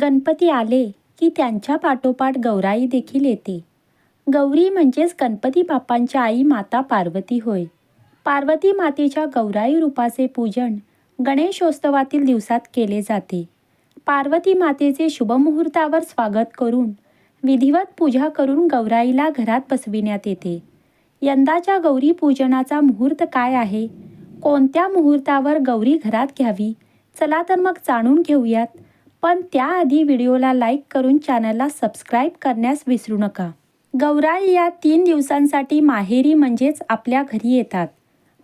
गणपती आले की त्यांच्या पाठोपाठ गौराई देखील येते. गौरी म्हणजेच गणपती बाप्पांची आई माता पार्वती होय. पार्वती मातेच्या गौराई रूपाचे पूजन गणेशोत्सवातील दिवसात केले जाते. पार्वती मातेचे शुभमुहूर्तावर स्वागत करून विधिवत पूजा करून गौराईला घरात बसविण्यात येते. यंदाच्या गौरी पूजनाचा मुहूर्त काय आहे? कोणत्या मुहूर्तावर गौरी घरात घ्यावी? चला तर मग जाणून घेऊयात. पण त्याआधी व्हिडिओला लाईक करून चॅनलला सबस्क्राईब करण्यास विसरू नका. गौराई या तीन दिवसांसाठी माहेरी म्हणजेच आपल्या घरी येतात.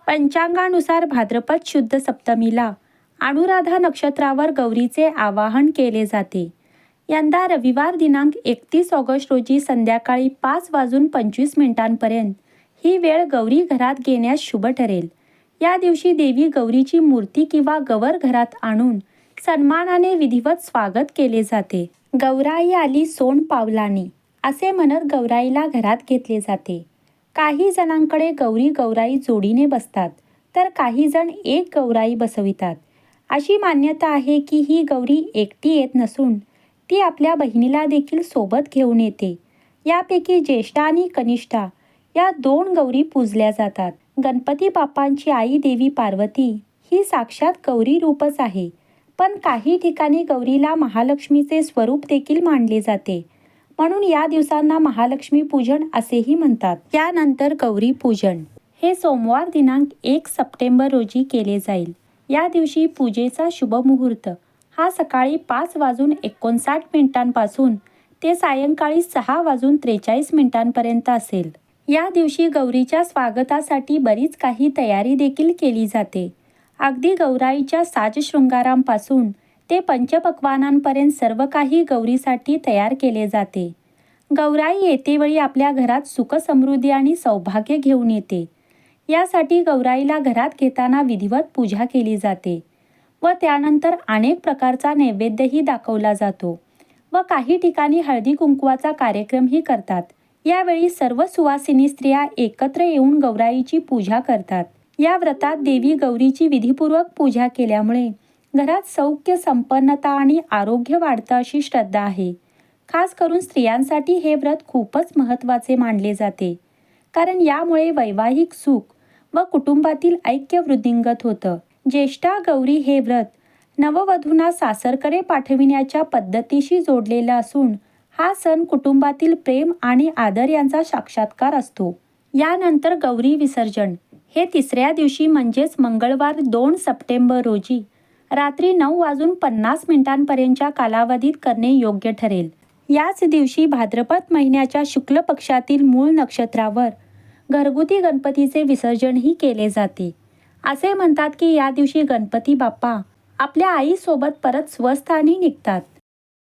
पंचांगानुसार भाद्रपद शुद्ध सप्तमीला अनुराधा नक्षत्रावर गौरीचे आवाहन केले जाते. यंदा रविवार दिनांक एकतीस ऑगस्ट रोजी संध्याकाळी पाच वाजून पंचवीस मिनिटांपर्यंत ही वेळ गौरी घरात घेण्यास शुभ ठरेल. या दिवशी देवी गौरीची मूर्ती किंवा गवर घरात आणून सन्मानाने विधिवत स्वागत केले जाते. गौराई आली सोन पावलानी असे म्हणत गौराईला घरात घेतले जाते. काही जणांकडे गौरी गौराई जोडीने बसतात तर काही जण एक गौराई बसवितात. अशी मान्यता आहे की ही गौरी एकटी येत नसून ती आपल्या बहिणीला देखील सोबत घेऊन येते. यापैकी ज्येष्ठा आणि कनिष्ठा या दोन गौरी पूजल्या जातात. गणपती बाप्पांची आई देवी पार्वती ही साक्षात गौरी रूपच आहे. पण काही ठिकाणी गौरीला महालक्ष्मीचे स्वरूप देखील मानले जाते. म्हणून या दिवसांना महालक्ष्मी पूजन असेही म्हणतात. त्यानंतर गौरी पूजन. हे सोमवार दिनांक एक सप्टेंबर रोजी केले जाईल. या दिवशी पूजेचा शुभमुहूर्त हा सकाळी पाच वाजून एकोणसाठ मिनिटांपासून ते सायंकाळी सहा वाजून त्रेचाळीस मिनिटांपर्यंत असेल. या दिवशी गौरीच्या स्वागतासाठी बरीच काही तयारी देखील केली जाते. अगदी गौराईच्या साजशृंगारांपासून ते पंचपक्वानांपर्यंत सर्व काही गौरीसाठी तयार केले जाते. गौराई येतेवेळी आपल्या घरात सुखसमृद्धी आणि सौभाग्य घेऊन येते. यासाठी गौराईला घरात घेताना विधिवत पूजा केली जाते व त्यानंतर अनेक प्रकारचा नैवेद्यही दाखवला जातो व काही ठिकाणी हळदी कुंकवाचा कार्यक्रमही करतात. यावेळी सर्व सुवासिनी स्त्रिया एकत्र येऊन गौराईची पूजा करतात. या व्रतात देवी गौरीची विधीपूर्वक पूजा केल्यामुळे घरात सौख्य संपन्नता आणि आरोग्य वाढतं अशी श्रद्धा आहे. खास करून स्त्रियांसाठी हे व्रत खूपच महत्त्वाचे मानले जाते. कारण यामुळे वैवाहिक सुख व कुटुंबातील ऐक्य वृद्धिंगत होतं. ज्येष्ठा गौरी हे व्रत नववधूंना सासरकडे पाठविण्याच्या पद्धतीशी जोडलेलं असून हा सण कुटुंबातील प्रेम आणि आदर यांचा साक्षात्कार असतो. यानंतर गौरी विसर्जन हे तिसऱ्या दिवशी म्हणजेच मंगळवार दोन सप्टेंबर रोजी रात्री नऊ वाजून पन्नास मिनिटांपर्यंतच्या कालावधीत करणे योग्य ठरेल. याच दिवशी भाद्रपद महिन्याच्या शुक्ल पक्षातील मूळ नक्षत्रावर घरगुती गणपतीचे विसर्जनही केले जाते. असे म्हणतात की या दिवशी गणपती बाप्पा आपल्या आईसोबत परत स्वस्थानी निघतात.